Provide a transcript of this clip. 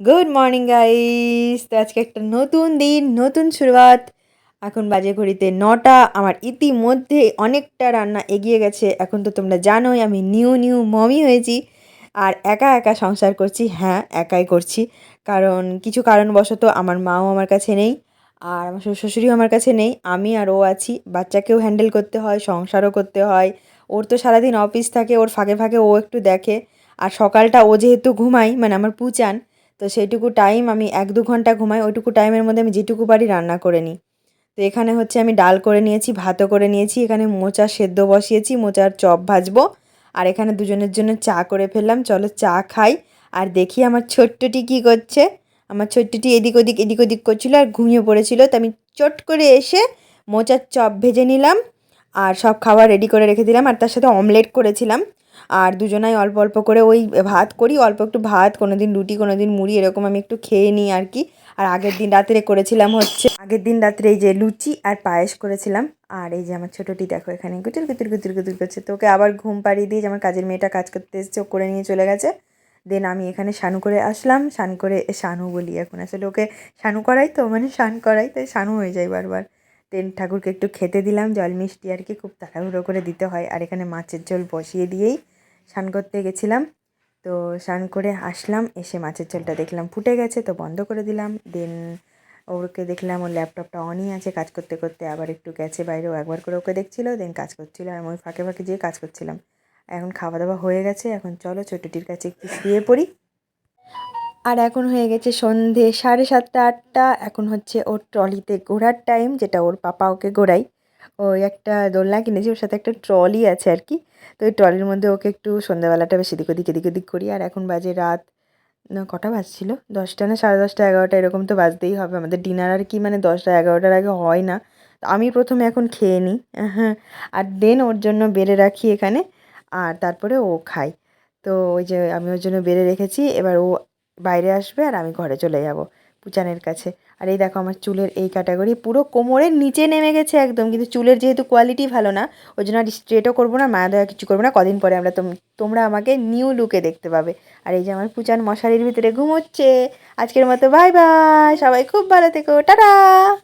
Good morning guys তো আজকে একটা নতুন দিন, নতুন শুরুয়াত। এখন বাজে ঘড়িতে নটা। আমার ইতিমধ্যে অনেকটা রান্না এগিয়ে গেছে। এখন তো তোমরা জানোই, আমি নিউ নিউ মমি হয়েছি। আর একা একা সংসার করছি। হ্যাঁ একাই করছি। কারণ কিছু কারণবশত আমার মাও আমার কাছে নেই, আর আমার শ্বশুর শাশুড়িও আমার কাছে নেই। আমি আর ও আছি। বাচ্চাকেও হ্যান্ডেল করতে হয়, সংসারও করতে হয়। ওর তো সারাদিন অফিস থাকে, ওর ফাঁকে ফাঁকে ও একটু দেখে। আর সকালটা ও যেহেতু ঘুমাই মানে আমার পুচান তো সেইটুকু টাইম আমি এক দু ঘণ্টা ঘুমাই, ওইটুকু টাইমের মধ্যে আমি যেটুকু পারি রান্না করে নিই। তো এখানে হচ্ছে আমি ডাল করে নিয়েছি, ভাতও করে নিয়েছি, এখানে মোচা সেদ্ধ বসিয়েছি, মোচার চপ ভাজবো, আর এখানে দুজনের জন্য চা করে ফেললাম। চলো চা খাই, আর দেখি আমার ছোট্টটি কী করছে। আমার ছোট্টটি এদিক ওদিক এদিক ওদিক করছিল আর ঘুমিয়ে পড়েছিল। তো আমি চট করে এসে মোচার চপ ভেজে নিলাম, আর সব খাবার রেডি করে রেখে দিলাম, আর তার সাথে অমলেট করেছিলাম। আর দুজনাই অল্প অল্প করে ওই ভাত করি, অল্প একটু ভাত কোনো দিন রুটি কোনো দিন মুড়ি, এরকম আমি একটু খেয়ে নিই আর কি। আর আগের দিন রাত্রে করেছিলাম হচ্ছে, আগের দিন রাত্রে এই যে লুচি আর পায়েস করেছিলাম। আর এই যে আমার ছোটোটি দেখো এখানে গুতুর গুতুর গুতুর গুতুর করছে। তো ওকে আবার ঘুম পাড়িয়ে দিয়ে আমার কাজের মেয়েটা কাজ করতে এসছে, ও করে নিয়ে চলে গেছে। দেন আমি এখানে শানু করে আসলাম। শান করে, শানু বলি এখন। আসলে ওকে শানু করাই তো মানে শান করাই, তাই শানু হয়ে যায় বারবার। দেন ঠাকুরকে একটু খেতে দিলাম, জল মিষ্টি আর কি, খুব তাড়াহুড়ো করে দিতে হয়। আর এখানে মাছের ঝোল বসিয়ে দিয়েই স্নান করতে গেছিলাম। তো স্নান করে আসলাম, এসে মাছের ঝোলটা দেখলাম ফুটে গেছে, তো বন্ধ করে দিলাম। দেন ওকে দেখলাম ওর ল্যাপটপটা অনই আছে, কাজ করতে করতে আবার একটু গেছে বাইরেও, একবার করে ওকে দেখছিল, দেন কাজ করছিল, আর আমি ফাঁকে ফাঁকে যেয়ে কাজ করছিলাম। এখন খাওয়া দাওয়া হয়ে গেছে, এখন চলো ছোটোটির কাছে একটু শুয়ে পড়ি। আর এখন হয়ে গেছে সন্ধে সাড়ে সাতটা, আটটা। এখন হচ্ছে ওর ট্রলিতে ঘোরার টাইম, যেটা ওর পাপা ওকে ঘোরাই ওই একটা দোলনা কিনেছি, ওর সাথে একটা ট্রলি আছে আর কি। তো ওই ট্রলির মধ্যে ওকে একটু সন্ধ্যাবেলাটা বেশি দিক ওদিক, এদিক ওদিক করি। আর এখন বাজে রাত কটা বাজছিল? দশটা না, সাড়ে দশটা, এগারোটা, এরকম তো বাজতেই হবে। আমাদের ডিনার আর কি মানে দশটা, এগারোটার আগে হয় না। তো আমি প্রথমে এখন খেয়ে নিই হ্যাঁ আর দেন ওর জন্য বেড়ে রাখি এখানে, আর তারপরে ও খায়। তো ওই যে আমি ওর জন্য বেড়ে রেখেছি। এবার ও বাইরে আসবে আর আমি ঘরে চলে যাব পুচানের কাছে। আর এই দেখো আমার চুলের এই ক্যাটাগরি পুরো কোমরের নিচে নেমে গেছে একদম, কিন্তু চুলের যেহেতু কোয়ালিটি ভালো না, ওই জন্য আর স্ট্রেটও করব না, মায়া দেওয়া কিছু করব না, কদিন পরে আমরা তোমরা আমাকে নিউ লুকে দেখতে পাবে। আর এই যে আমার পুচান মশারির ভিতরে ঘুমোচ্ছে। আজকের মতো বাই বাই সবাই খুব ভালো থেকো, টাটা!